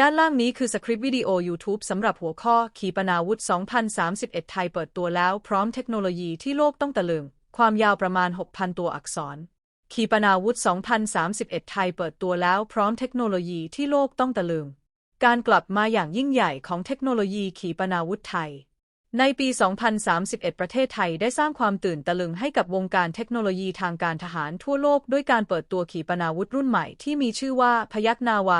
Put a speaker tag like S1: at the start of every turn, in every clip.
S1: ด้านล่างนี้คือสคริปต์วิดีโอ YouTube สำหรับหัวข้อ ขีปนาวุธ 2031 ไทยเปิดตัวแล้วพร้อมเทคโนโลยีที่โลกต้องตะลึง ความยาวประมาณ 6,000 ตัวอักษร ขีปนาวุธ 2031 ไทยเปิดตัวแล้วพร้อมเทคโนโลยีที่โลกต้องตะลึง การกลับมาอย่างยิ่งใหญ่ของเทคโนโลยีขีปนาวุธไทย ในปี 2031 ประเทศไทยได้สร้างความตื่นตะลึงให้กับวงการเทคโนโลยีทางการทหารทั่วโลกด้วยการเปิดตัวขีปนาวุธรุ่นใหม่ที่มีชื่อว่าพยักนาวา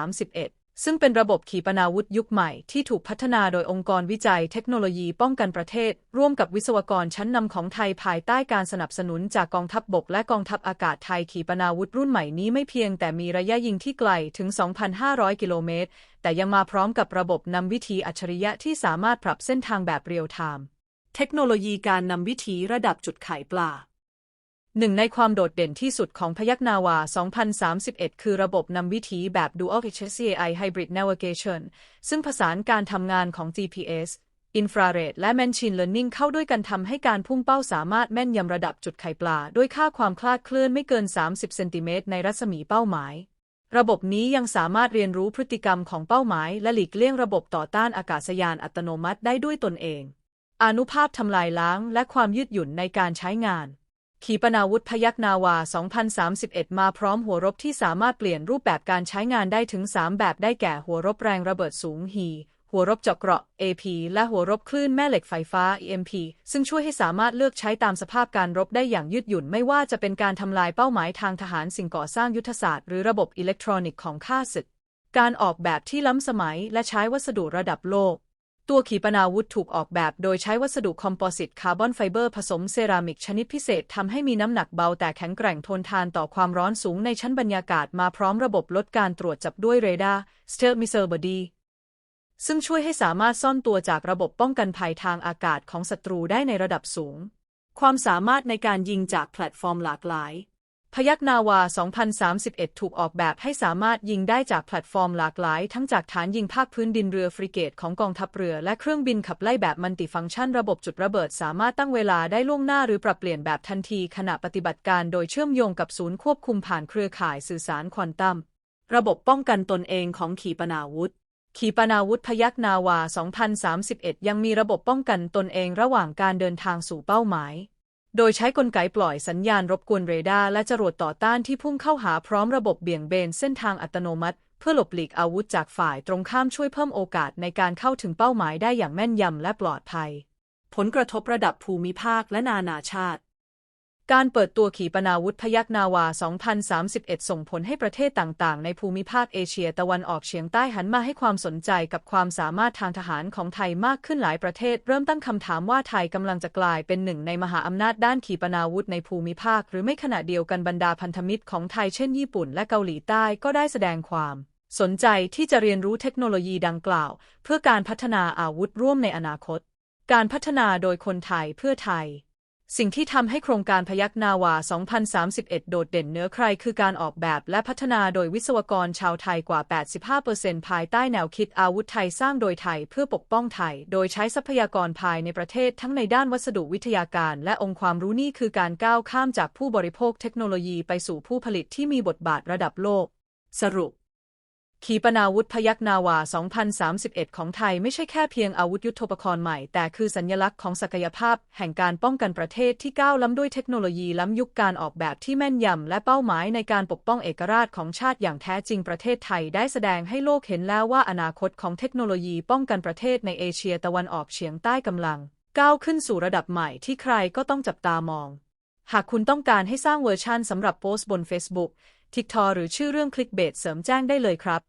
S1: 2031 ซึ่งเป็นระบบขีปนาวุธยุคใหม่ที่ถูกพัฒนาโดยองค์กรวิจัยเทคโนโลยีป้องกันประเทศ ร่วมกับวิศวกรชั้นนำของไทยภายใต้การสนับสนุนจากกองทัพบบกและกองทัพอากาศไทยขีปนาวุธรุ่นใหม่นี้ไม่เพียงแต่มีระยะยิงที่ไกลถึง 2,500 กิโลเมตร แต่ยังมาพร้อมกับระบบนำวิธีอัจฉริยะที่สามารถปรับเส้นทางแบบเรียลไทม์เทคโนโลยีการนำวิธีระดับจุดไข่ปลา หนึ่งในความโดดเด่นที่สุดของพยักนาวา 2031 คือระบบนำวิถีแบบ Dual HSCAI Hybrid Navigation ซึ่งผสานการทำงานของ GPS อินฟราเรดและ Machine Learning เข้าด้วยกันทำให้การพุ่งเป้าสามารถแม่นยำระดับจุดไข่ปลา ด้วยค่าความคลาดเคลื่อนไม่เกิน 30 เซนติเมตรในรัศมีเป้าหมาย ระบบนี้ยังสามารถเรียนรู้พฤติกรรมของเป้าหมาย และหลีกเลี่ยงระบบต่อต้านอากาศยานอัตโนมัติได้ด้วยตนเอง อนุภาพทำลายล้างและความยืดหยุ่นในการใช้งาน ขีปนาวุธพยักนาวา 2031 มาพร้อมหัวรบที่สามารถเปลี่ยนรูปแบบการใช้งานได้ถึง 3 แบบได้แก่หัวรบแรงระเบิดสูง HE หัวรบเจาะเกราะ AP และหัวรบคลื่นแม่เหล็กไฟฟ้า EMP ซึ่งช่วยให้สามารถเลือกใช้ตามสภาพการรบได้อย่างยืดหยุ่นไม่ว่าจะเป็นการทำลายเป้าหมายทางทหารสิ่งก่อสร้างยุทธศาสตร์หรือระบบอิเล็กทรอนิกส์ของข้าศึก การออกแบบที่ล้ำสมัยและใช้วัสดุระดับโลก ตัวขีปนาวุธถูกออกแบบโดยใช้วัสดุคอมโพสิตคาร์บอนไฟเบอร์ผสมเซรามิกชนิดพิเศษทำให้มีน้ำหนักเบาแต่แข็งแกร่งทนทานต่อความร้อนสูงในชั้นบรรยากาศมาพร้อมระบบลดการตรวจจับด้วยเรดาร์ Stealth Missile Body ซึ่งช่วยให้สามารถซ่อนตัวจากระบบป้องกันภัยทางอากาศของศัตรูได้ในระดับสูง ความสามารถในการยิงจากแพลตฟอร์มหลากหลาย พยักนาวา 2031 ถูกออกแบบให้สามารถยิงได้จากแพลตฟอร์มหลากหลาย ทั้งจากฐานยิงภาคพื้นดินเรือฟริเกตของกองทัพเรือ และเครื่องบินขับไล่แบบมัลติฟังก์ชันระบบจุดระเบิด สามารถตั้งเวลาได้ล่วงหน้าหรือปรับเปลี่ยนแบบทันทีขณะปฏิบัติการโดยเชื่อมโยงกับศูนย์ควบคุมผ่านเครือข่ายสื่อสารควอนตัม ระบบป้องกันตนเองของขีปนาวุธขีปนาวุธพยักนาวา 2031 ยังมีระบบป้องกันตนเองระหว่างการเดินทางสู่เป้าหมาย โดยใช้กลไกปล่อยสัญญาณรบกวนเรดาร์และจรวดต่อต้านที่พุ่งเข้าหาพร้อมระบบเบี่ยงเบนเส้นทางอัตโนมัติ เพื่อหลบหลีกอาวุธจากฝ่ายตรงข้ามช่วยเพิ่มโอกาสในการเข้าถึงเป้าหมายได้อย่างแม่นยำและปลอดภัย ผลกระทบระดับภูมิภาคและนานาชาติ การเปิดตัวขีปนาวุธพยักนาวา 2031 ส่งผลให้ประเทศต่างๆ ในภูมิภาคเอเชียตะวันออกเฉียงใต้หันมาให้ความสนใจกับความสามารถทางทหารของไทยมากขึ้นหลายประเทศ เริ่มตั้งคำถามว่าไทยกำลังจะกลายเป็นหนึ่งในมหาอำนาจด้านขีปนาวุธในภูมิภาค หรือไม่ขณะเดียวกันบรรดาพันธมิตรของไทยเช่นญี่ปุ่นและเกาหลีใต้ก็ได้แสดงความสนใจที่จะเรียนรู้เทคโนโลยีดังกล่าว เพื่อการพัฒนาอาวุธร่วมในอนาคต การพัฒนาโดยคนไทยเพื่อไทย สิ่งที่ทำให้โครงการพยักนาวา 2031 โดดเด่นเหนือใครคือการออกแบบและพัฒนาโดยวิศวกรชาวไทยกว่า 85%ภายใต้แนวคิดอาวุธไทยสร้างโดยไทยเพื่อปกป้องไทย โดยใช้ทรัพยากรภายในประเทศทั้งในด้านวัสดุวิทยาการและองค์ความรู้นี่คือการก้าวข้ามจากผู้บริโภคเทคโนโลยีไปสู่ผู้ผลิตที่มีบทบาทระดับโลก สรุป ขีปนาวุธพยักนาวา 2031 ของไทยไม่ใช่แค่เพียงอาวุธยุทโธปกรณ์ใหม่ แต่คือสัญลักษณ์ของศักยภาพ แห่งการป้องกันประเทศที่ก้าวล้ำด้วยเทคโนโลยีล้ำยุคการออกแบบที่แม่นยำ และเป้าหมายในการปกป้องเอกราชของชาติอย่างแท้จริงประเทศไทยได้แสดงให้โลกเห็นแล้วว่าอนาคตของเทคโนโลยีป้องกันประเทศในเอเชียตะวันออกเฉียงใต้กำลัง ก้าวขึ้นสู่ระดับใหม่ที่ใครก็ต้องจับตามอง หากคุณต้องการให้สร้างเวอร์ชันสำหรับโพสต์บน Facebook TikTok หรือชื่อเรื่องคลิกเบสเสริมแจ้งได้เลยครับ